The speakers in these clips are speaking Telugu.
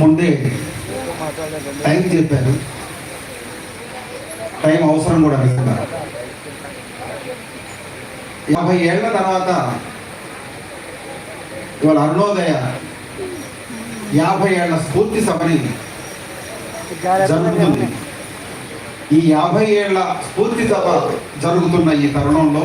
ముందే టైం చెప్పారు. టైం అవసరం కూడా నిజంగా యాభై ఏళ్ళ తర్వాత ఇవాళ అరుణోదయ యాభై ఏళ్ళ స్ఫూర్తి సభని జరుగుతుంది. ఈ యాభై ఏళ్ళ స్ఫూర్తి సభ జరుగుతున్న ఈ తరుణంలో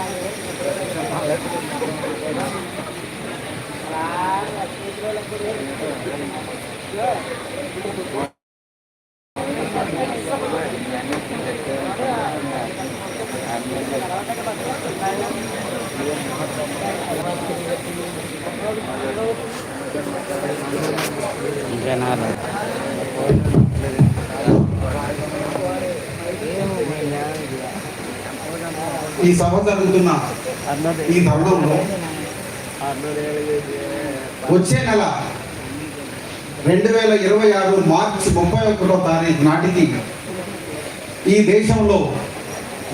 వచ్చాను మనం జనాలు ఈ సభ జరుగుతున్న ఈ తరుణంలో వచ్చే నెల రెండు వేల ఇరవై ఆరు మార్చి ముప్పై ఒకటో తారీఖు నాటికి ఈ దేశంలో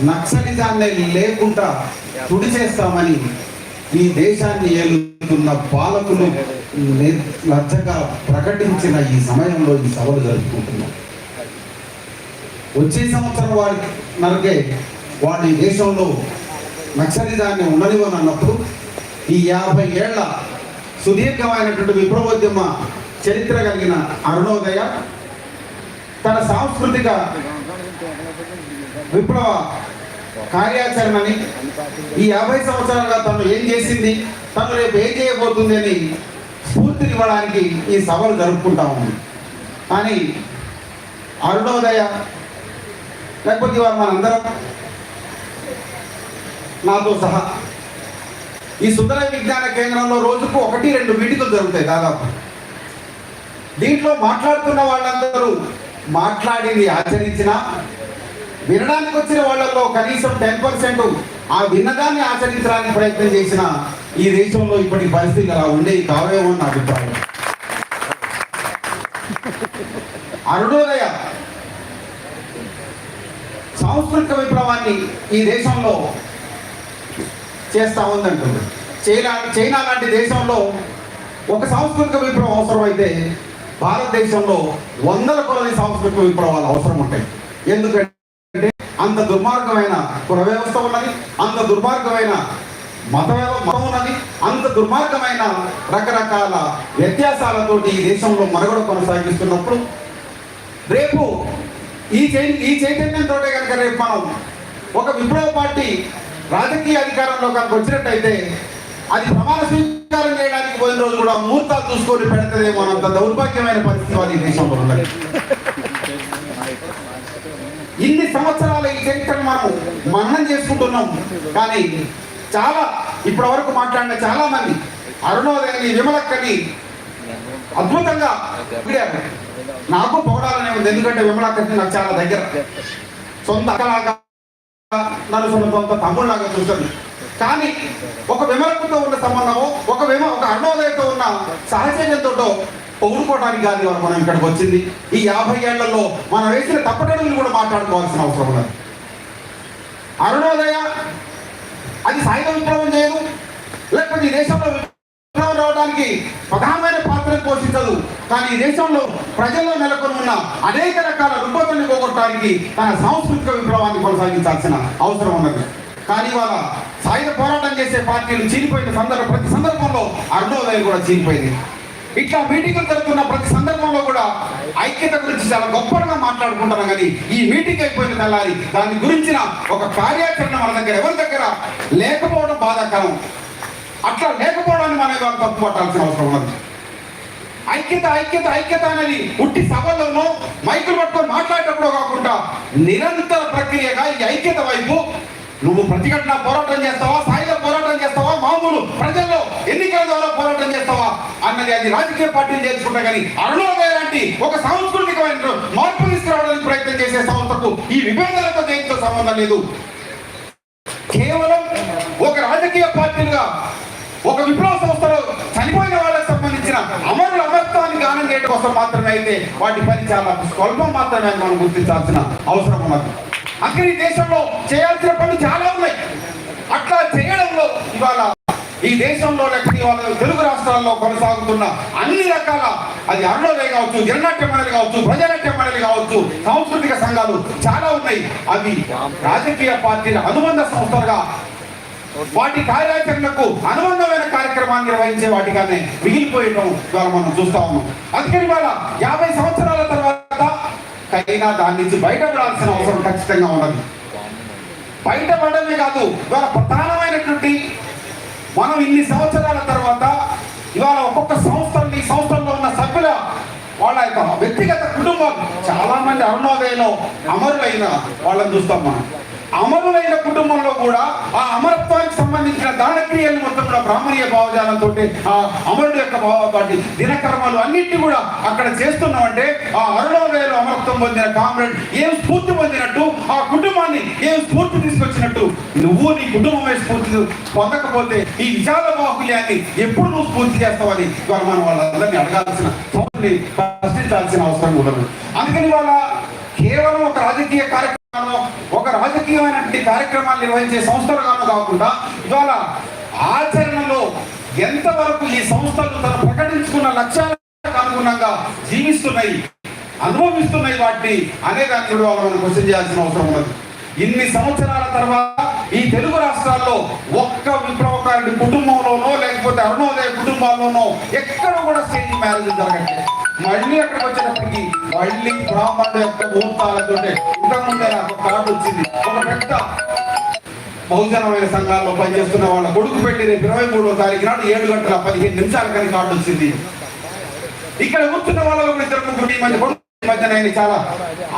నక్సలిజాన్ని లేకుండా తుడి చేస్తామని ఈ దేశాన్ని ఏలుతున్న పాలకులు లజ్జగా ప్రకటించిన ఈ సమయంలో ఈ సభలు జరుపుకుంటున్నాం. వచ్చే సంవత్సరం వారి నరకే వాడు ఈ దేశంలో నక్సలిజాన్ని ఉండనివ్వను అన్నప్పుడు ఈ యాభై ఏళ్ళ సుదీర్ఘమైనటువంటి విప్లవోద్యమ చరిత్ర కలిగిన అరుణోదయ తన సాంస్కృతిక విప్లవ కార్యాచరణని ఈ యాభై సంవత్సరాలుగా తను ఏం చేసింది? తను రేపు ఏం చేయబోతుంది అని స్ఫూర్తినివ్వడానికి ఈ సభలు జరుపుకుంటా ఉంది. కానీ అరుణోదయ లేకపోతే వారు మనందరం నాతో సహా. ఈ సుందర విజ్ఞాన కేంద్రంలో రోజుకు ఒకటి రెండు మీటింగులు జరుగుతాయి దాదాపు. దీంట్లో మాట్లాడుతున్న వాళ్ళందరూ మాట్లాడింది ఆచరించిన వినడానికి వచ్చిన వాళ్ళల్లో కనీసం టెన్ పర్సెంట్ ఆ విన్నదాన్ని ఆచరించడానికి ప్రయత్నం చేసిన ఈ దేశంలో ఇప్పటి పరిస్థితి అలా ఉండేవి కావేమో అని నా అభిప్రాయం. అరుణోదయ సాంస్కృతిక విప్లవాన్ని ఈ దేశంలో చేస్తా ఉందంటుంది. చైనా చైనా లాంటి దేశంలో ఒక సాంస్కృతిక విప్లవం అవసరమైతే భారతదేశంలో వందల కొలది సాంస్కృతిక విప్లవాలు అవసరం ఉంటాయి. ఎందుకంటే అంత దుర్మార్గమైన కుల వ్యవస్థ ఉన్నది అంత దుర్మార్గమైన మత వ్యవ- మతం ఉన్నది అంత దుర్మార్గమైన రకరకాల వ్యత్యాసాలతోటి ఈ దేశంలో మనుగడ కొనసాగిస్తున్నప్పుడు రేపు ఈ చై ఈ చైతన్యంతో కనుక రేపు మనం ఒక విప్లవ పార్టీ రాజకీయ అధికారంలో కనుక వచ్చినట్టయితే అది ప్రమాణ స్వీకారం చేయడానికి పోయిన రోజు కూడా ముహూర్తాలు చూసుకొని పెడతదేమో అంత దౌర్భాగ్యమైన పరిస్థితి అది దేశంలో ఉన్నది. ఇన్ని సంవత్సరాల ఈ చరిత్రను మనం మన్నం చేసుకుంటున్నాం. కానీ చాలా ఇప్పటి వరకు మాట్లాడిన చాలా మంది అరుణోదయని విమలక్కని అద్భుతంగా నాకు పొగడాలనే ఉంది ఎందుకంటే విమలక్కని నాకు చాలా దగ్గర. సొంత అక్కలాగా నన్ను సొంత సొంత తమ్ముళ్ళలాగా చూస్తుంది. కానీ ఒక విమలకుతో ఉన్న సంబంధము ఒక విమ ఒక అరుణోదయతో ఉన్న సహచర్యంతో పొగుడుకోవడానికి కాదు ఇవాళ మనం ఇక్కడికి వచ్చింది. ఈ యాభై ఏళ్ళలో మనం వేసిన తప్పటడుగులు కూడా మాట్లాడుకోవాల్సిన అవసరం ఉన్నది అరుణోదయ అది సాయుధ విప్లవం చేయదు. లేకపోతే ఈ దేశంలో విప్లవం రావడానికి ప్రధానమైన కానీ ఈ దేశంలో ప్రజల్లో నెలకొని ఉన్న అనేక రకాల రుగ్మతల్ని పోగొట్టడానికి తన సాంస్కృతిక విప్లవాన్ని కొనసాగించాల్సిన అవసరం ఉన్నది. కానీ వాళ్ళ సాయుధ పోరాటం చేసే పార్టీలు చీలిపోయిన సందర్భం ప్రతి సందర్భంలో అరుణోదయం కూడా చీలిపోయింది. ఇట్లా మీటింగులు జరుగుతున్న ప్రతి సందర్భంలో కూడా ఐక్యత గురించి చాలా గొప్పగా మాట్లాడుకుంటున్నాం కానీ ఈ మీటింగ్ అయిపోయిన తెల్లారి దాని గురించిన ఒక కార్యాచరణ మన దగ్గర ఎవరి దగ్గర? లేకపోవడం బాధాకరం. అట్లా లేకపోవడాన్ని మనం తప్పు పట్టాల్సిన అవసరం ఉన్నది. ఐక్యత ఐక్యత ఐక్యత అనేది ఉట్టి సభల్లోనో మైకులు పట్టుకొని మాట్లాడేటప్పుడు కాకుండా నిరంతర ప్రక్రియగా ఈ ఐక్యత వైపు నువ్వు ప్రతిఘటన పోరాటం చేస్తావా? సాయుధ పోరాటం చేస్తావా? మామూలు ప్రజల్లో ఎన్నికల ద్వారా పోరాటం చేస్తావా? అన్నది అది రాజకీయ పార్టీలు చేసుకుంటా కానీ అరుణోదయ లాంటి ఒక సాంస్కృతికమైన మార్పు తీసుకురావడానికి ప్రయత్నం చేసే సంస్థకు ఈ విభేదాలతో దేనితో సంబంధం లేదు. కేవలం ఒక రాజకీయ పార్టీలుగా ఒక విప్లవ సంస్థలో చనిపోయిన చేయడం కోసం మాత్రమే అయితే వాటి పని చాలా స్వల్పం మాత్రమే మనం గుర్తించాల్సిన అవసరం ఉన్నది. అక్కడ ఈ దేశంలో చేయాల్సిన పనులు చాలా ఉన్నాయి. అట్లా చేయడంలో ఇవాళ ఈ దేశంలో లేకపోతే తెలుగు రాష్ట్రాల్లో కొనసాగుతున్న అన్ని రకాల అది అరుణోదయ కావచ్చు జననాట్య మండలి కావచ్చు ప్రజానాట్య మండలి కావచ్చు సాంస్కృతిక సంఘాలు చాలా ఉన్నాయి. అవి రాజకీయ పార్టీల అనుబంధ సంస్థలుగా వాటి కార్యాచరణకు అనుబంధమైన కార్యక్రమాన్ని నిర్వహించే వాటిగానే మిగిలిపోయడం ద్వారా మనం చూస్తా ఉన్నాం. అందుకని ఇవాళ యాభై సంవత్సరాల తర్వాత కైనా దాని నుంచి బయటపడాల్సిన అవసరం ఖచ్చితంగా ఉన్నది. బయటపడమే కాదు ఇవాళ ప్రధానమైనటువంటి మనం ఇన్ని సంవత్సరాల తర్వాత ఇవాళ ఒక్కొక్క సంస్థల్ని సంస్థల్లో ఉన్న సభ్యుల వాళ్ళ యొక్క వ్యక్తిగత కుటుంబం చాలా మంది అరుణోదయంలో అమరులైన వాళ్ళని చూస్తాం మనం. అమరులైన కుటుంబంలో కూడా ఆ అమరత్వానికి సంబంధించిన దానక్రియలు మొత్తం కూడా బ్రాహ్మణీయ భావజాలంతో ఆ అమరుడు యొక్క భావాటి దినకర్మలు అన్నింటినీ కూడా అక్కడ చేస్తున్నామంటే ఆ అరుణోదయలో అమరత్వం పొందిన కామ్రేడ్ ఏం స్ఫూర్తి పొందినట్టు ఆ కుటుంబాన్ని ఏం స్ఫూర్తి తీసుకొచ్చినట్టు నువ్వు నీ కుటుంబమే స్ఫూర్తి పొందకపోతే ఈ విశాల బాహుల్యాన్ని ఎప్పుడు నువ్వు స్ఫూర్తి చేస్తావని మనం వాళ్ళందరినీ అడగాల్సిన ప్రశ్నించాల్సిన అవసరం ఉండదు అందుకని వాళ్ళ కేవలం ఒక రాజకీయ కార్యక్రమాలను ఒక రాజకీయమైనటువంటి కార్యక్రమాలు నిర్వహించే సంస్థలుగాను కాకుండా ఇవాళ ఆచరణలో ఎంతవరకు ఈ సంస్థలు తను ప్రకటించుకున్న లక్ష్యాలకు అనుగుణంగా జీవిస్తున్నాయి అనుభవిస్తున్నాయి వాటిని అనే దాన్ని కూడా మనం క్వశ్చన్ చేయాల్సిన అవసరం ఉన్నది. ఇన్ని సంవత్సరాల తర్వాత ఈ తెలుగు రాష్ట్రాల్లో ఒక్క విప్లవకారుడి కుటుంబంలోనో లేకపోతే అరుణోదయ కుటుంబాల్లోనో ఎక్కడ కూడా స్టేజ్ మ్యారేజ్ జరగట్లేదు. మళ్ళీ అక్కడికి వచ్చేటప్పటికి మళ్ళీ బ్రాహ్మణుడు యొక్క ముహూర్తాలతో ఇంతకుముందే నాకు కార్డు వచ్చింది. ఒక పెద్ద బహుజనమైన సంఘాల్లో పనిచేస్తున్న వాళ్ళ కొడుకు పెట్టి రేపు ఇరవై మూడో తారీఖు నాడు ఏడు గంటల పదిహేను నిమిషాల కానీ కార్డు వచ్చింది. ఇక్కడ కూర్చున్న వాళ్ళలో కూడా ఇద్దరు ముగ్గురు ఈ కొడుకు మధ్యన చాలా.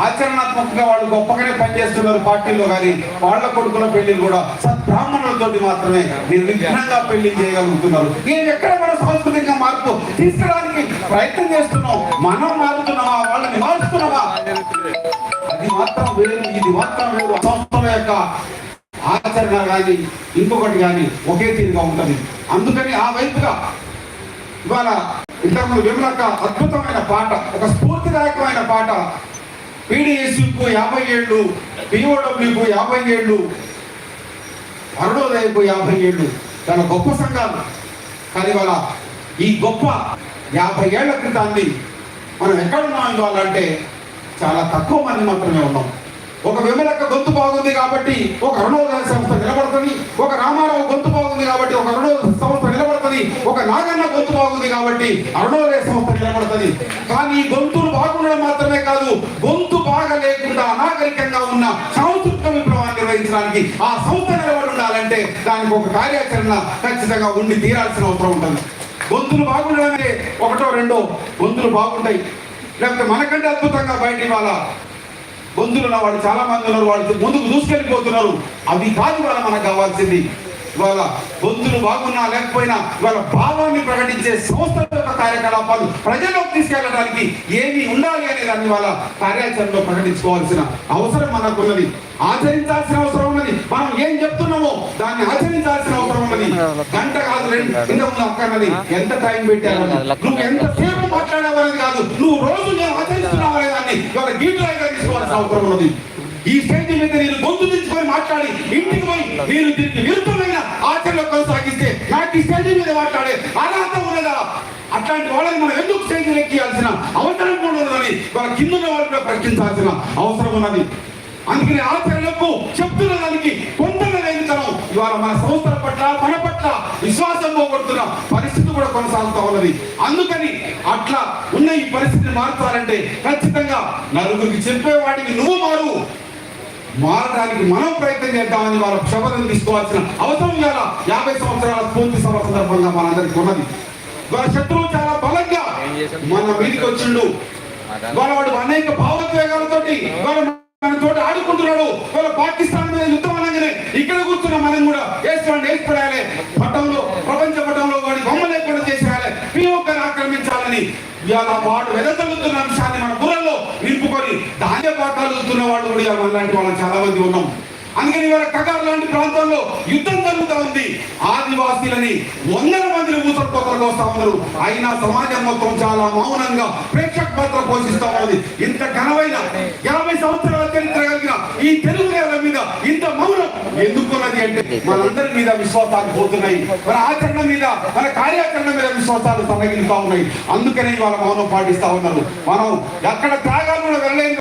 ఆచరణాత్మకంగా వాళ్ళు గొప్పగానే పనిచేస్తున్నారు పార్టీలో కానీ వాళ్ళ కొడుకుల పెళ్ళి కూడా. సద్బ్రాహ్మణులతోటి మాత్రమే నిర్విఘ్నంగా పెళ్ళి చేయగలుగుతున్నారు. నేను ఎక్కడ మన సాంస్కృతిక మార్పు? తీసుకురావడానికి ప్రయత్నం చేస్తున్నాం. మనం మారుతున్నామా? వాళ్ళని మార్చుతున్నామా అది మాత్రం వేరు ఇది మాత్రం వేరు. సంస్థల యొక్క ఆచరణ కానీ ఇంకొకటి కానీ ఒకే తీరుగా ఉంటుంది. అందుకని ఆ వైపుగా ఇవాళ ఇంతకుముందు విమలక్క అద్భుతమైన పాట ఒక స్ఫూర్తిదాయకమైన పాట. పీడిఎస్యుకు యాభై ఏళ్ళు పిఓడబ్ల్యూకు యాభై ఏళ్ళు అరుణోదయకు యాభై ఏళ్ళు. చాలా గొప్ప సంఘాలు. కానీ ఇవాళ ఈ గొప్ప యాభై ఏళ్ళ క్రితాన్ని మనం ఎక్కడున్నాం ఇవాళ అంటే చాలా తక్కువ మంది మాత్రమే ఉన్నాం. ఒక విమలక్క గొంతు బాగుంది కాబట్టి ఒక అరుణోదయ సంస్థ నిలబడుతుంది. ఒక రామారావు గొంతు బాగుంది కాబట్టి ఒక అరుణోదయ సంస్థ నిలబడుతుంది ఒక నాగన్న గొంతు బాగుంది కాబట్టి అరుణోదయ సంస్థ నిలబడుతుంది. కానీ గొంతులు బాగుండడం మాత్రమే కాదు గొంతు బాగా లేకుండా అనాగరికంగా ఉన్న సాంస్కృతిక విప్లవాన్ని నిర్వహించడానికి ఆ సంస్థ నిలబడి ఉండాలంటే దానికి ఒక కార్యాచరణ ఖచ్చితంగా ఉండి తీరాల్సిన అవసరం ఉంటుంది. గొంతులు బాగుండడమే ఒకటో రెండో గొంతులు బాగుంటాయి. లేకపోతే మనకంటే అద్భుతంగా బయట ఇవాళ గొంతులు ఉన్న వాళ్ళు చాలా మంది ఉన్నారు వాళ్ళు ముందుకు దూసుకెళ్ళిపోతున్నారు. అవి కాదు వాళ్ళ మనకు కావాల్సింది ఇవాళ గొంతులు బాగున్నా లేకపోయినా ఇవాళ భావాన్ని ప్రకటించే సంస్థల యొక్క కార్యకలాపాలు ప్రజల్లోకి తీసుకెళ్ళడానికి ఏమి ఉండాలి అనే దాన్ని వాళ్ళ కార్యాచరణలో ప్రకటించుకోవాల్సిన అవసరం మనకున్నది ఆచరించాల్సిన అవసరం ఉన్నది. మనం ఏం చెప్తున్నామో దాన్ని ఆచరించాల్సిన అవసరం ఉన్నది. గంట కాదు రెండు ఇంతకుముందు అక్కన్నది ఎంత టైం పెట్టారు నువ్వు ఎంత సేపు మాట్లాడావు అనేది కాదు. నువ్వు రోజు నేను ఆచరిస్తున్నావు అనే దాన్ని ఇవాళ గీట్లాగా తీసుకోవాల్సిన అవసరం ఉన్నది. ఈ స్టేజ్ మీద నేను గొంతు తెచ్చుకొని మాట్లాడి ఇంటికి పోయి నేను దీనికి విరుద్ధమైన ఆచరణ కొనసాగిస్తే నాకు ఈ స్టేజ్ మీద మాట్లాడే అర్హత ఉన్నదా? అట్లాంటి వాళ్ళని మనం ఎందుకు స్టేజ్ ఎక్కియాల్సిన అవసరం కూడా ఉన్నదని వాళ్ళ కింద ఉన్న వాళ్ళు కూడా ప్రకటించాల్సిన అవసరం ఉన్నది. అందుకని ఆచరణకు చెప్తున్న దానికి పొందల లేనితనం ఇవాళ మన సంస్థల పట్ల మన పట్ల విశ్వాసం పోగొడుతున్న పరిస్థితి కూడా కొనసాగుతా ఉన్నది. అందుకని అట్లా ఉన్న ఈ పరిస్థితిని మార్చాలంటే ఖచ్చితంగా నలుగురికి చెప్పేవాడికి నువ్వు మారు. మారడానికి మనం ప్రయత్నం చేద్దామని వాళ్ళ శపథం తీసుకోవాల్సిన అవసరం ఇవాళ యాభై సంవత్సరాల స్ఫూర్తి సభ సందర్భంగా మనందరికీ ఉన్నది. వాళ్ళ శత్రువు చాలా బలంగా మన మీదకి వచ్చిండు. ఇవాళ వాడు అనేక భావోద్వేగాలతోటి మన తోటి ఆడుకుంటున్నాడు. ఇవాళ పాకిస్తాన్ మీద యుద్ధం అనగానే ఇక్కడ కూర్చున్న మనం కూడా వేసుకోండి వేసి పడాలి పట్టంలో ప్రపంచ పట్టంలో వాడి బొమ్మ లేకుండా చేసేయాలి. పిఓకని ఆక్రమించాలని ఇవాళ వాడు వెదజల్లుతున్న అంశాన్ని మన బుర్రలో నింపుకొని ధాన్య పాఠాలు వాళ్ళు కూడా మనలాంటి వాళ్ళు చాలా మంది ఉన్నాం. అందుకని ఇవాళ కగార్ లాంటి ప్రాంతాల్లో యుద్ధం జరుగుతూ ఉంది. ఆదివాసీలని వందల మందిని ఊసలు వస్తా ఉన్నారు. అయినా సమాజం మొత్తం చాలా మౌనంగా ప్రేక్షక పాత్ర పోషిస్తా ఉంది. ఇంత ఘనమైన యాభై సంవత్సరాల చరిత్ర కలిగిన ఈ తెలుగు నేల మీద ఇంత మౌనం ఎందుకున్నది అంటే మనందరి మీద విశ్వాసాలు పోతున్నాయి. మన ఆచరణ మీద మన కార్యాచరణ మీద విశ్వాసాలు సన్నగిలుతా ఉన్నాయి. అందుకనే ఇవాళ మౌనం పాటిస్తా ఉన్నారు. మనం ఎక్కడ త్రాగ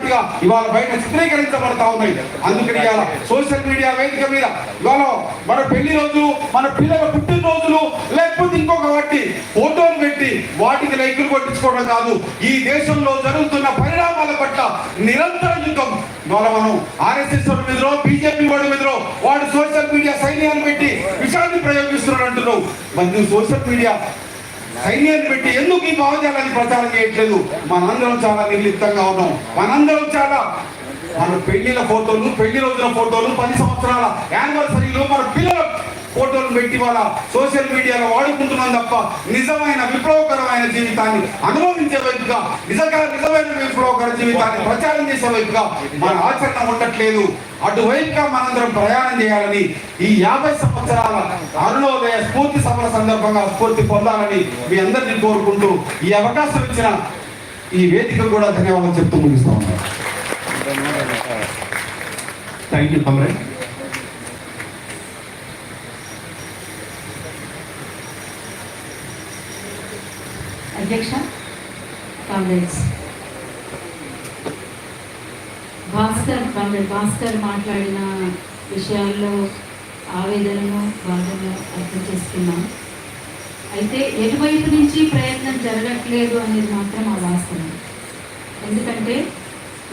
కూడా ఇవాళ బయట చిత్రీకరించబడతా ఉన్నాయి అందుకని ఇవాళ సోషల్ మీడియా వేదిక మీద ఇవాళ మన పెళ్ళి రోజులు మన పిల్లల పుట్టినరోజులు లేకపోతే ఇంకొక వాటి ఫోటోలు పెట్టి వాటికి లైకులు కొట్టించుకోవడం కాదు. ఈ దేశంలో జరుగుతున్న పరిణామాల పట్ల నిరంతర యుద్ధం. ఇవాళ మనం ఆర్ఎస్ఎస్ వాడి బీజేపీ వాడి మీదలో వాడు సోషల్ మీడియా సైన్యాన్ని పెట్టి విషయాన్ని ప్రయోగిస్తున్నాడు అంటున్నావు మరి సోషల్ మీడియా సైన్యాన్ని పెట్టి ఎందుకు ఈ భావజాలాన్ని ప్రచారం చేయట్లేదు? మనందరం చాలా నిర్లిప్తంగా ఉన్నాం. మనందరం చాలా మన పెళ్ళిల ఫోటోలు పెళ్ళి రోజుల ఫోటోలు పది సంవత్సరాల యానివర్సరీలు మన పిల్లల ఫోటోలు పెట్టి వాళ్ళ సోషల్ మీడియాలో వాడుకుంటున్నాం తప్ప నిజమైన విప్లవకరమైన జీవితాన్ని అనుభవించే వైపుగా నిజంగా నిజమైన విప్లవకర జీవితాన్ని ప్రచారం చేసే వైపుగా మన ఆచరణ ఉండట్లేదు. అటువైపుగా మనందరం ప్రయాణం చేయాలని ఈ యాభై సంవత్సరాల అరుణోదయ స్ఫూర్తి సభల సందర్భంగా స్ఫూర్తి పొందాలని మీ అందరినీ కోరుకుంటూ ఈ అవకాశం ఇచ్చిన ఈ వేదిక కూడా ధన్యవాదాలు చెప్తూ ముగిస్తా ఉన్నాను. థ్యాంక్ యూ కమరేడ్ అధ్యక్ష కాంగ్రెస్. భాస్కర్ కాంగ్రెస్ భాస్కర్ మాట్లాడిన విషయాల్లో ఆవేదనను బాధను అర్థం చేసుకున్నాం. అయితే ఎటువైపు నుంచి ప్రయత్నం జరగట్లేదు అనేది మాత్రం ఆ వాస్తవం. ఎందుకంటే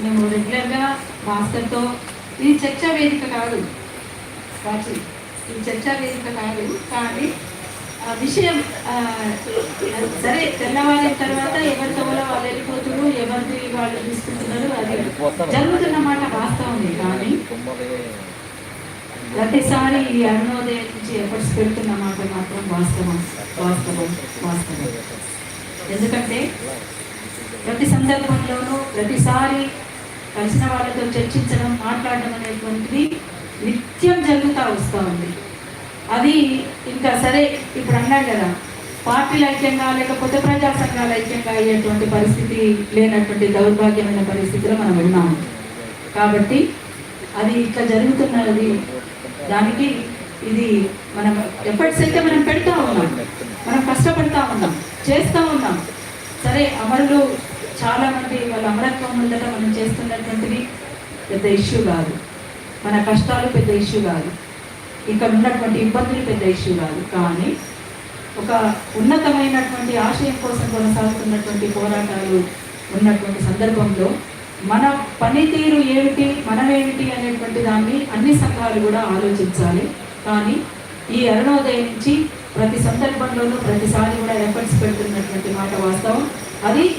మేము రెగ్యులర్గా భాస్కర్తో ఇది చర్చా వేదిక కాదు. రాజు ఇది చర్చా వేదిక కాదు. కానీ విషయం సరే తెల్లవారిన తర్వాత ఎవరి తవలో వాళ్ళు వెళ్ళిపోతున్నారు ఎవరిది వాళ్ళు తీసుకుంటున్నారు అది జరుగుతున్న మాట వాస్తవమే కానీ ప్రతిసారి ఈ అరుణోదయం నుంచి ఎఫర్ట్స్ పెడుతున్న మాట మాత్రం వాస్తవం వాస్తవం వాస్తవం. ఎందుకంటే ప్రతి సందర్భంలోనూ ప్రతిసారి కలిసిన వాళ్ళతో చర్చించడం మాట్లాడడం అనేటువంటిది నిత్యం జరుగుతూ వస్తూ ఉంది. అది ఇంకా సరే ఇప్పుడు అన్నాడు కదా పార్టీలు ఐక్యంగా లేకపోతే ప్రజా సంఘాలు ఐక్యంగా అయ్యేటువంటి పరిస్థితి లేనటువంటి దౌర్భాగ్యమైన పరిస్థితిలో మనం ఉన్నాము కాబట్టి అది ఇట్లా జరుగుతున్నది. దానికి ఇది మనం ఎఫర్ట్స్ అయితే మనం పెడతా ఉన్నాం. మనం కష్టపడతా ఉన్నాం. చేస్తూ ఉన్నాం. సరే అమరులు చాలా మంది వాళ్ళ అమరత్వం ముందట మనం చేస్తున్నటువంటిది పెద్ద ఇష్యూ కాదు. మన కష్టాలు పెద్ద ఇష్యూ కాదు. ఇక్కడ ఉన్నటువంటి ఇబ్బందులు పెద్ద ఇష్యూ కాదు. కానీ ఒక ఉన్నతమైనటువంటి ఆశయం కోసం కొనసాగుతున్నటువంటి పోరాటాలు ఉన్నటువంటి సందర్భంలో మన పనితీరు ఏమిటి మనమేమిటి అనేటువంటి దాన్ని అన్ని సంఘాలు కూడా ఆలోచించాలి. కానీ ఈ అరుణోదయం నుంచి ప్రతి సందర్భంలోనూ ప్రతిసారి కూడా ఎఫర్ట్స్ పెడుతున్నటువంటి మాట వాస్తవం. అది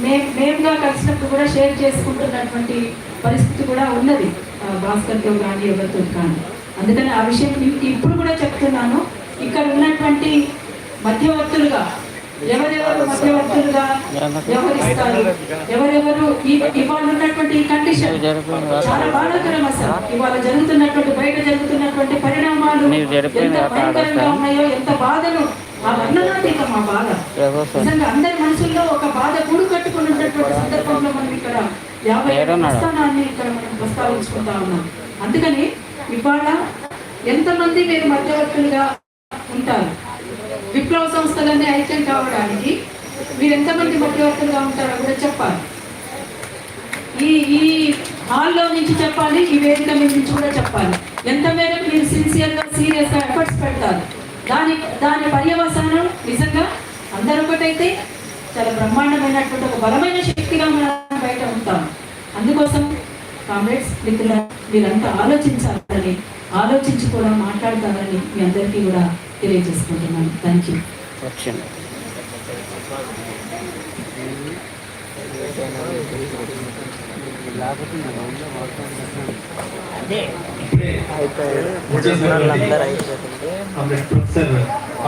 మే- మేముగా కలిసినప్పుడు కూడా షేర్ చేసుకుంటున్నటువంటి పరిస్థితి కూడా ఉన్నది. భాస్కర్తో కానీ ఎవరితో కానీ. అందుకని ఆ విషయం ఇప్పుడు కూడా చెప్తున్నాను. ఇక్కడ ఉన్నటువంటి మధ్యవర్తులుగా ఎవరెవరు మధ్యవర్తులుగా వ్యవహరిస్తారు? ఎవరెవరు ఇవాళ ఉన్నటువంటి కండిషన్ చాలా బాధాకరం అసలు. ఇవాళ జరుగుతున్నటువంటి బయట జరుగుతున్నటువంటి పరిణామాలు ఎంత భయంకరంగా? ఉన్నాయో ఎంత బాధలు ఆ వర్ణనాతీతం ఆ బాధ. నిజంగా అందరి మనసుల్లో ఒక బాధ గూడు కట్టుకుని ఉన్నటువంటి సందర్భంలో మనం ఇక్కడ యాభై? ప్రస్థానాన్ని ఇక్కడ మనం ప్రస్తావించుకుంటా ఉన్నాం. అందుకని ఇవాళ ఎంతమంది మీరు మధ్యవర్తులుగా ఉంటారు? విప్లవ సంస్థలన్నీ ఐక్యం కావడానికి మీరు ఎంతమంది మధ్యవర్తులుగా ఉంటారో కూడా చెప్పాలి. ఈ ఈ హాల్లో నుంచి చెప్పాలి ఈ వేదిక మీద నుంచి కూడా చెప్పాలి. ఎంత మేరకు మీరు సిన్సియర్గా సీరియస్గా ఎఫర్ట్స్ పెడతారు? దాని దాని పర్యవసానం నిజంగా అందరూ ఒకటైతే చాలా బ్రహ్మాండమైనటువంటి ఒక బలమైన శక్తిగా మనం బయట ఉంటాం. అందుకోసం కామ్రేడ్స్ మిత్రుల మీరంతా ఆలోచించాలని ఆలోచించి కూడా మాట్లాడతారని మీ అందరికీ కూడా తెలియజేసుకుంటున్నాను. థ్యాంక్ యూ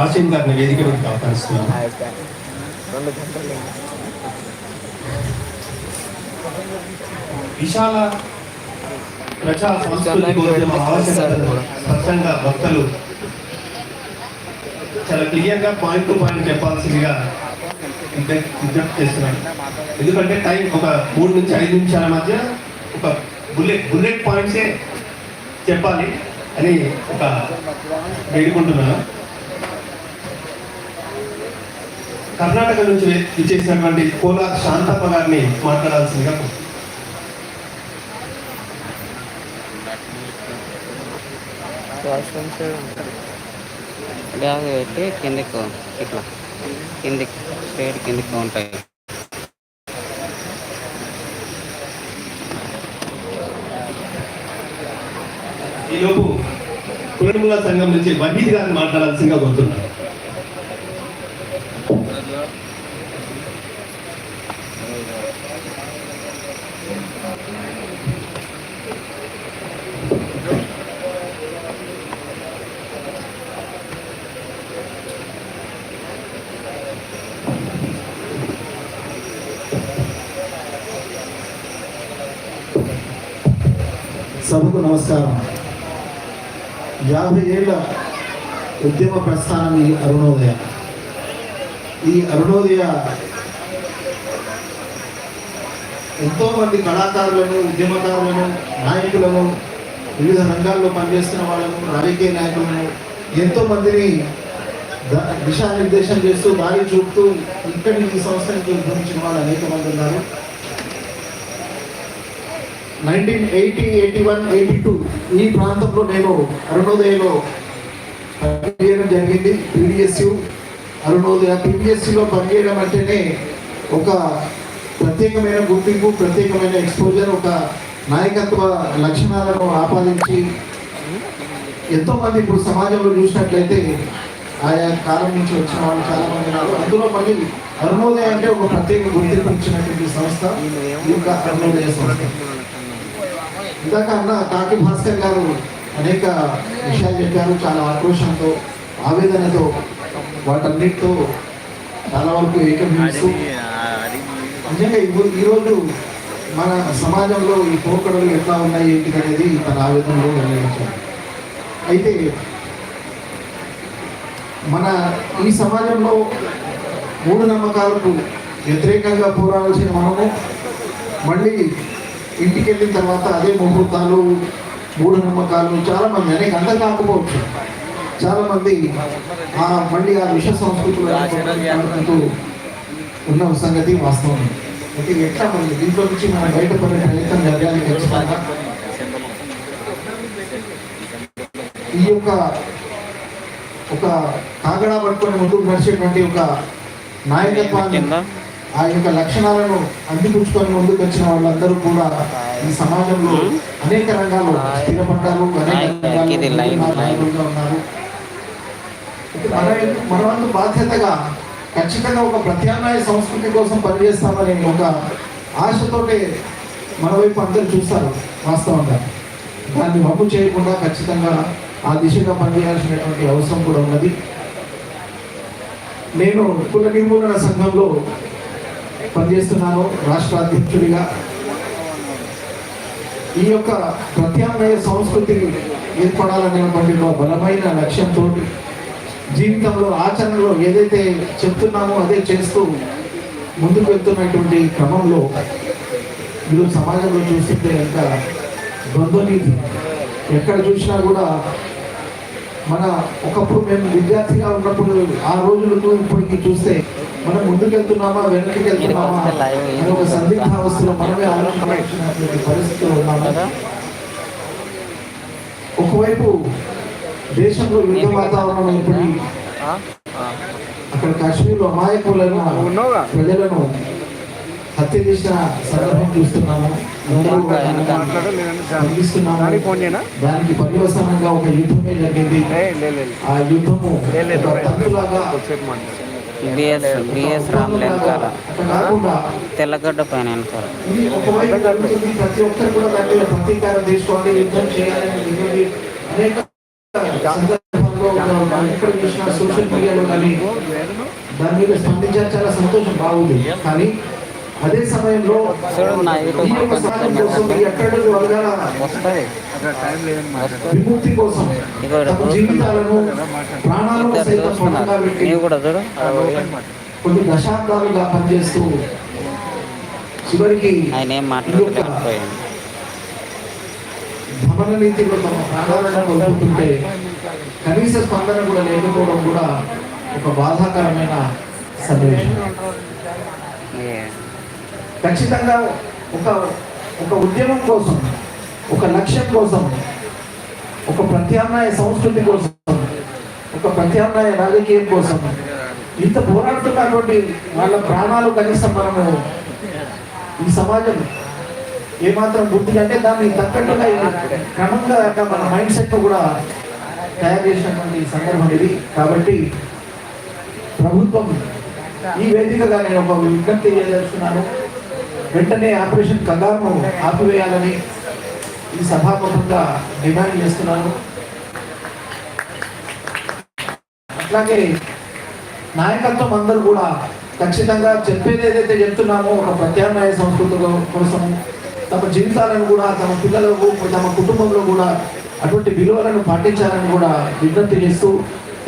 వచ్చింది గారిని వేదిక రెండు గంటలు విశాల ప్రజా సంస్కృతి స్పష్టంగా వక్తలు చాలా క్లియర్గా పాయింట్ టు పాయింట్ చెప్పాల్సిందిగా విజ్ఞ- విజ్ఞప్తి చేస్తున్నాను. ఎందుకంటే టైం ఒక మూడు నుంచి ఐదు నిమిషాల మధ్య ఒక బుల్లెట్ బుల్లెట్ పాయింట్సే చెప్పాలి అని ఒక వేడుకుంటున్నాను. కర్ణాటక నుంచి ఇచ్చేసినటువంటి కోలా శాంతప్ప గారిని మాట్లాడాల్సిందిగా వాష్రూమ్స్ బ్యాగ్ పెట్టి కిందకు ఇట్లా కిందికి స్ట్రేట్ కిందికి ఉంటాయి. ఈలోపు కుటుంబ సంఘం నుంచి వహీద్ గారిని మాట్లాడాల్సిందిగా కోరుతున్నాను. సభకు నమస్కారం. యాభై ఏళ్ళ ఉద్యమ ప్రస్థానం ఈ అరుణోదయ. ఈ అరుణోదయ ఎంతోమంది కళాకారులను ఉద్యమకారులను నాయకులను వివిధ రంగాల్లో పనిచేస్తున్న వాళ్ళను రాజకీయ నాయకులను ఎంతోమందిని ద- దిశానిర్దేశం చేస్తూ దారి చూపుతూ ఇక్కడి ఈ నుంచి ఉద్భవించిన వాళ్ళు అనేక మంది ఉన్నారు. Nineteen eighty eighty one eighty two ఈ ప్రాంతంలో నేను అరుణోదయలో పనిచేయడం జరిగింది పీడిఎస్యు. అరుణోదయ పీడిఎస్యులో పనిచేయడం అంటేనే ఒక ప్రత్యేకమైన గుర్తింపు ప్రత్యేకమైన ఎక్స్పోజర్ ఒక నాయకత్వ లక్షణాలను ఆపాదించి ఎంతోమంది ఇప్పుడు సమాజంలో చూసినట్లయితే ఆయా కాలం నుంచి వచ్చిన వాళ్ళు చాలామంది ఉన్నారు. అందులో మళ్ళీ అరుణోదయ అంటే ఒక ప్రత్యేక గుర్తింపు ఇచ్చినటువంటి సంస్థ ఈ యొక్క అరుణోదయ సంస్థ. ఇందాక అన్న కాకి భాస్కర్ గారు అనేక విషయాలు చెప్పారు చాలా ఆక్రోషంతో ఆవేదనతో వాటన్నిటితో చాలా వరకు ఏకీభవిస్తూ. నిజంగా ఈరోజు మన సమాజంలో ఈ పోకడలు ఎట్లా ఉన్నాయి ఏంటి అనేది తన ఆవేదనలో వెల్లడించారు అయితే మన ఈ సమాజంలో మూఢనమ్మకాలకు వ్యతిరేకంగా పోరాడాల్సిన మనము మళ్ళీ ఇంటికి వెళ్ళిన తర్వాత అదే ముహూర్తాలు మూఢనమ్మకాలు చాలా మంది అనేక అంత కాకపోవచ్చు. చాలా మంది ఆ మళ్ళీ ఆ విష సంస్కృతులు ఉన్న సంగతి వాస్తవం అయితే ఎట్లా మరి? దీంట్లో నుంచి మనం బయటపడే ప్రయత్నం జరగాలి ఖచ్చితంగా ఈ యొక్క ఒక కాగడా పట్టుకొని ముందుకు నడిచేటువంటి ఒక నాయకత్వాన్ని ఆ యొక్క లక్షణాలను అందిపుచ్చుకొని ముందుకు వచ్చిన వాళ్ళందరూ కూడా ఈ సమాజంలో అనేక రంగాల్లో స్థిరపడ్డారు అనేక రంగాల్లో ఉన్నారు మన మన వంతు బాధ్యతగా ఖచ్చితంగా ఒక ప్రత్యామ్నాయ సంస్కృతి కోసం పనిచేస్తామని ఒక ఆశతోటే మన వైపు అందరూ చూస్తారు వాస్తవంగా. దాన్ని వప్పు చేయకుండా ఖచ్చితంగా ఆ దిశగా పనిచేయాల్సినటువంటి అవసరం కూడా ఉన్నది. నేను కుల నిర్మూలన సంఘంలో పనిచేస్తున్నాను రాష్ట్ర అధ్యక్షుడిగా. ఈ యొక్క ప్రత్యామ్నాయ సంస్కృతి ఏర్పడాలనేటువంటి బలమైన లక్ష్యంతో జీవితంలో ఆచరణలో ఏదైతే చెప్తున్నామో అదే చేస్తూ ముందుకు వెళ్తున్నటువంటి క్రమంలో మీరు సమాజంలో చూస్తుంటే ఎంత ద్వంద్వనీతి. ఎక్కడ చూసినా కూడా మన ఒకప్పుడు మేము విద్యార్థిగా ఉన్నప్పుడు ఆ రోజులకు ఇప్పటికీ చూస్తే మనం ముందుకు వెళ్తున్నామా వెనక్కి వెళ్తున్నామా అనే ఒక సందిగ్ధావస్థలో మనమే ఆలోచించాల్సినటువంటి పరిస్థితులు ఉన్నాము. ఒకవైపు దేశంలో యుద్ధ వాతావరణం ఏర్పడి. అక్కడ కాశ్మీర్లో అమాయకులైన ప్రజలను హత్య చేసిన సందర్భం చూస్తున్నాము. దానికి పర్యవసానంగా ఒక యుద్ధమే జరిగింది. ఆ యుద్ధము బిఎస్ బిఎస్ రాములు వెనకాల తెల్లగడ్డ పైన వెనకాల. సోషల్ మీడియాలో కానీ దాని మీద స్పందించారు చాలా సంతోషం బాగుంది. కానీ అదే సమయంలో కోసం విముక్తి తమ జీవితాలను ప్రాణాలను సైతం పెట్టి కొన్ని దశాబ్దాలుగా పనిచేస్తూ చివరికి భవన నీతిలో తమ ప్రాణాలను కనీస స్పందన కూడా లేకపోవడం కూడా ఒక బాధాకరమైన సన్నివేశం. ఏ- ఖచ్చితంగా ఒక ఒక ఉద్యమం కోసం ఒక లక్ష్యం కోసం ఒక ప్రత్యామ్నాయ సంస్కృతి కోసం ఒక ప్రత్యామ్నాయ రాజకీయం కోసం ఇంత పోరాడుతున్నటువంటి వాళ్ళ ప్రాణాలు కనీసం మనము ఈ సమాజం ఏమాత్రం గుర్తు అంటే దాన్ని తగ్గట్టుగా క్రమంగా మన మైండ్ సెట్ కూడా తయారు చేసినటువంటి సందర్భం ఇది. కాబట్టి ప్రభుత్వం ఈ వేదికగా నేను ఒక విజ్ఞప్తి చేయదలుచుకున్నాను. వెంటనే ఆపరేషన్ కంగారును ఆపివేయాలని ఈ సభాముఖంగా డిమాండ్ చేస్తున్నాను. అట్లాగే నాయకత్వం అందరూ కూడా ఖచ్చితంగా చెప్పేది ఏదైతే చెప్తున్నామో ఒక ప్రత్యామ్నాయ సంస్కృతి కోసం తమ జీవితాలను కూడా తమ పిల్లలకు తమ కుటుంబంలో కూడా అటువంటి విలువలను పాటించాలని కూడా విజ్ఞప్తి చేస్తూ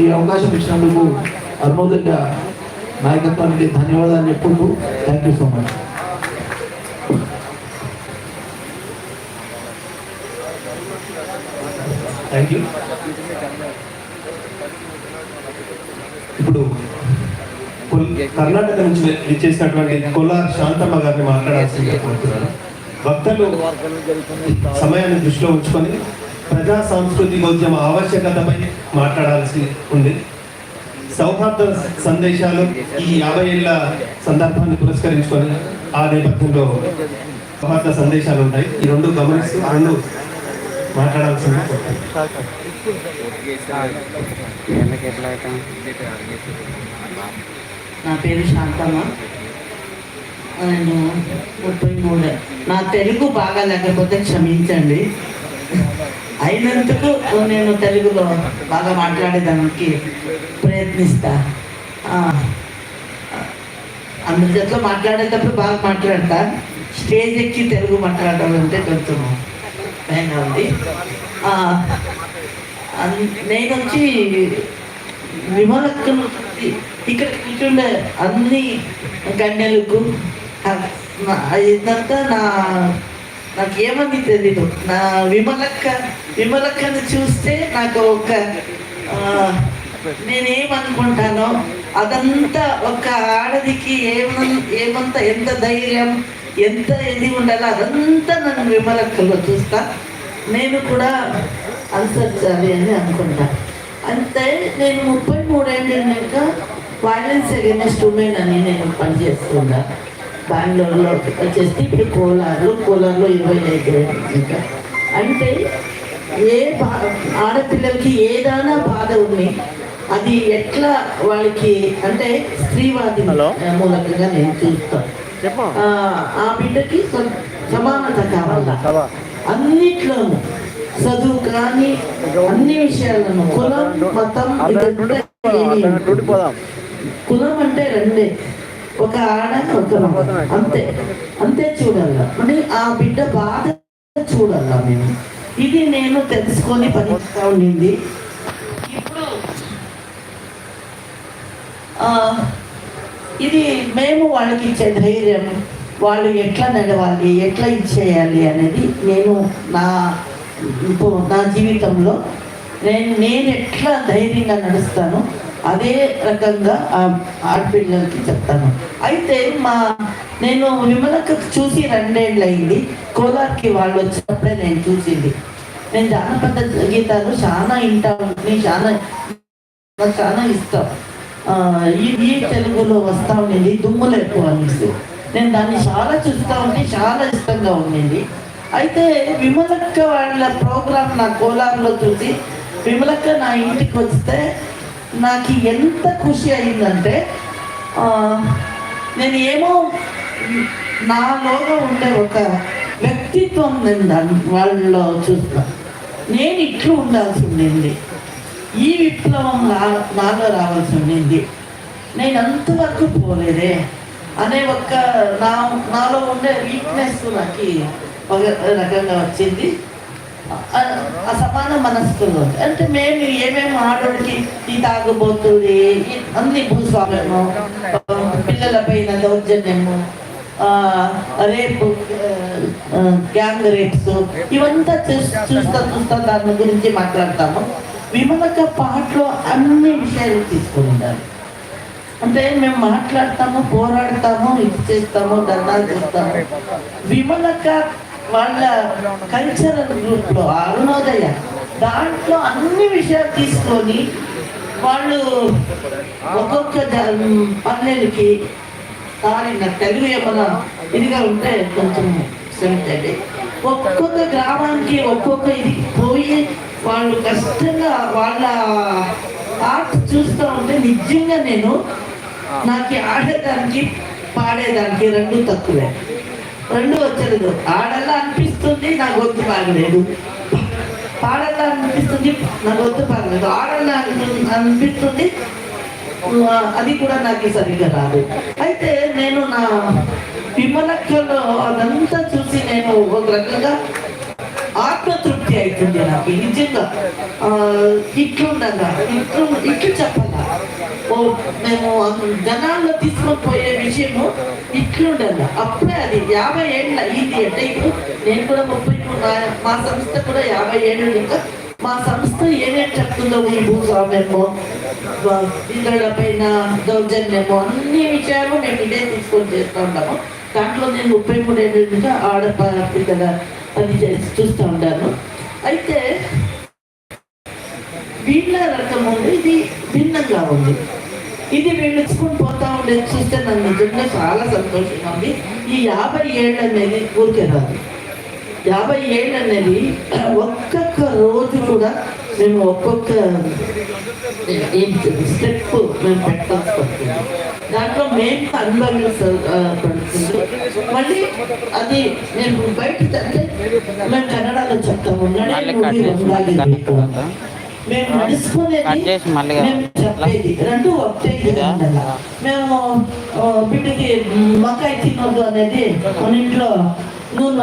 ఈ అవకాశం ఇచ్చినందుకు అరుణోదయ నాయకత్వానికి ధన్యవాదాలు చెప్పుకుంటూ thank you so much. Thank you ఇప్పుడు కర్ణాటక నుంచి ఇచ్చేసినటువంటి కొల్లా శాంతమ్మ గారిని మాట్లాడాల్సిందిగా కోరుతున్నాను. వక్తలు సమయాన్ని దృష్టిలో ఉంచుకొని ప్రజా సాంస్కృతికోద్యమ ఆవశ్యకతపై మాట్లాడాల్సి ఉంది. సౌహార్ద సందేశాలు ఈ యాభై ఏళ్ళ సందర్భాన్ని పురస్కరించుకొని ఆ నేపథ్యంలో సౌహార్ద సందేశాలు ఉంటాయి. ఈ రెండు గమనిస్తూ ఆ రెండు మాట్లాడాల్సింది నా పేరు శాంతమ్మ. నేను ముప్పై మూడు. నా తెలుగు బాగా లేకపోతే క్షమించండి. అయినందుకు నేను తెలుగులో బాగా మాట్లాడేదానికి ప్రయత్నిస్తా. అందరి చేతిలో మాట్లాడేటప్పుడు బాగా మాట్లాడతా. స్టేజ్ ఎక్కి తెలుగు మాట్లాడాలంటే అంటే కొంచెం భయంగా ఉంది అన్- నేను వచ్చి విమలక్కను ఇక్కడ కూర్చుండే అన్ని గండెలకు ఇదంతా నా నాకు ఏమని తెలీదు నా విమలక్క విమలక్కను చూస్తే నాకు ఒక నేనేమనుకుంటానో అదంతా ఒక ఆడదికి ఏమన్ ఏమంత ఎంత ధైర్యం ఎంత ఇది ఉండాలో అదంతా నన్ను విమలక్కలో చూస్తా. నేను కూడా అనుసరించాలి అని అనుకుంటా. అంతే నేను ముప్పై మూడేళ్ళక వైలెన్స్ అగేనెస్ట్ ఉమెన్ అని నేను పనిచేస్తున్నా బెంగళూరులో వచ్చేసి ఇప్పుడు కోలార్లో కోలార్లో ఇరవై ఐదు ఇంకా అంటే ఏ బా ఆడపిల్లలకి ఏదైనా బాధ ఉంది అది ఎట్లా వాళ్ళకి అంటే స్త్రీవాది మూలకంగా నేను చూస్తాను ఆ, బిడ్డకి సమానత కావాలా? అన్నిట్లోనూ చదువు కానీ అన్ని విషయాలను కులం మతం. కులం అంటే రెండే. ఒక ఆడ ఒక. అంతే. అంతే చూడాల? మరి ఆ బిడ్డ బాధ చూడాల మేము ఇది నేను తెలుసుకొని పనిస్తా ఉండింది. ఇప్పుడు ఆ, ఇది మేము వాళ్ళకి ఇచ్చే ధైర్యం వాళ్ళు ఎట్లా నడవాలి ఎట్లా ఇచ్చేయాలి అనేది నేను నా ఇప్పుడు నా జీవితంలో నేను నేను ఎట్లా ధైర్యంగా నడుస్తానో అదే రకంగా ఆడపిల్లలకి చెప్తాను. అయితే మా నేను విమలకు చూసి రెండేళ్ళు అయింది కోలార్కి వాళ్ళు వచ్చినప్పుడే నేను చూసింది. నేను జానపద గీతాలు చాలా వింటా ఉంటుంది చాలా నాకు చాలా ఇష్టం. ఈ తెలుగులో వస్తా ఉండేది దుమ్ములు ఎక్కువ అనేసి నేను దాన్ని చాలా చూస్తా ఉంటే చాలా ఇష్టంగా ఉండేది. అయితే విమలక్క వాళ్ళ ప్రోగ్రామ్ నా కోలార్లో చూసి విమలక్క నా ఇంటికి వస్తే నాకు ఎంత ఖుషి అయిందంటే నేను ఏమో నాలోగా ఉండే ఒక వ్యక్తిత్వం నేను దాన్ని వాళ్ళలో చూస్తాను నేను ఇట్లు ఉండాల్సి ఉండింది. ఈ విప్లవం నా నాలో రావాల్సి ఉండింది. నేను అంతవరకు పోలేదే. అనే ఒక నా నాలో ఉండే వీక్నెస్ నాకు ఒక రకంగా వచ్చింది. ఆ- ఆ మనస్కులు అంటే మేము ఏమేమి ఆడోడికి ఈ తాగుబోతుంది అన్ని భూస్వామ్యము పిల్లల పైన దౌర్జన్యము ఆ, రేపు గ్యాంగ్ రేప్స్ ఇవంతా చూస్తా చూస్తా దాని గురించి మాట్లాడతాము. విమలక పాటలో అన్ని విషయాలు తీసుకుని ఉండాలి. అంటే మేము మాట్లాడతాము పోరాడతాము ఇది చేస్తాము ధర్నాలు చేస్తాము. విమలక వాళ్ళ కల్చరల్ గ్రూప్లో అరుణోదయ దాంట్లో అన్ని విషయాలు తీసుకొని వాళ్ళు ఒక్కొక్క పల్లెలకి సారీ నాకు తెలుగు ఏమన్నా ఇదిగా ఉంటే కొంచెం శ్రమించండి ఒక్కొక్క గ్రామానికి ఒక్కొక్క ఇది పోయి వాళ్ళు కష్టంగా వాళ్ళ ఆర్ట్ చూస్తూ ఉంటే నిజంగా నేను నాకు ఆడేదానికి పాడేదానికి రెండు తక్కువే. రెండు వచ్చలేదు. ఆడల్లా అనిపిస్తుంది నా గొంతు బాగలేదు పాడల్లా అనిపిస్తుంది నా గొంతు బాగలేదు ఆడల్లా అనిపిస్తుంది అది కూడా నాకు సరిగ్గా రాదు. అయితే నేను నా విమలక్షలో అదంతా చూసి నేను ఒక రకంగా ఆత్మతృప్తి అవుతుంది నాకు నిజంగా ఆ, ఇట్లుండగా ఇట్లు ఇట్లు చెప్పాలా ఓ మేము జనాల్లో తీసుకొని పోయే విషయము ఇట్లుండగా. అప్పుడే అది యాభై ఏళ్ళ ఇది అంటే ఇప్పుడు నేను కూడా ముప్పై మూడు మా సంస్థ కూడా యాభై ఏళ్ళు ఇంకా మా సంస్థ ఏమేమి చెప్తుందో ఈ భూస్వామ్యము పిల్లల పైన దౌర్జన్యము అన్ని విషయాలు మేము ఇదే తీసుకొని చేస్తూ ఉంటాము దాంట్లో నేను ముప్పై మూడు ఏళ్ళ నుంచి పని చేసి చూస్తూ ఉంటాను అయితే వీళ్ళ రకం ఉంది ఇది భిన్నంగా ఉంది. ఇది వీళ్ళు ఇచ్చుకొని పోతా ఉండేది చూస్తే నాకు నిజంగా చాలా సంతోషంగా ఉంది. ఈ యాభై ఏళ్ళు అనేది ఊరికే రాదు యాభై ఏళ్ళు అనేది ఒక్కొక్క రోజు కూడా మేము ఒక్కొక్క స్టెప్ మేము పెట్టాల్సి పడుతుంది దాంట్లో మేము అనుభవించబడుతుంది మళ్ళీ అది నేను బయట అంటే మేము కన్నడలో చెప్తాము. నడే మేము నడుచుకునేది మేము చెప్పేది రెండు ఒకటే. మేము బిడ్డకి మకాయి తినొద్దు అనేది మన ఇంట్లో నూనె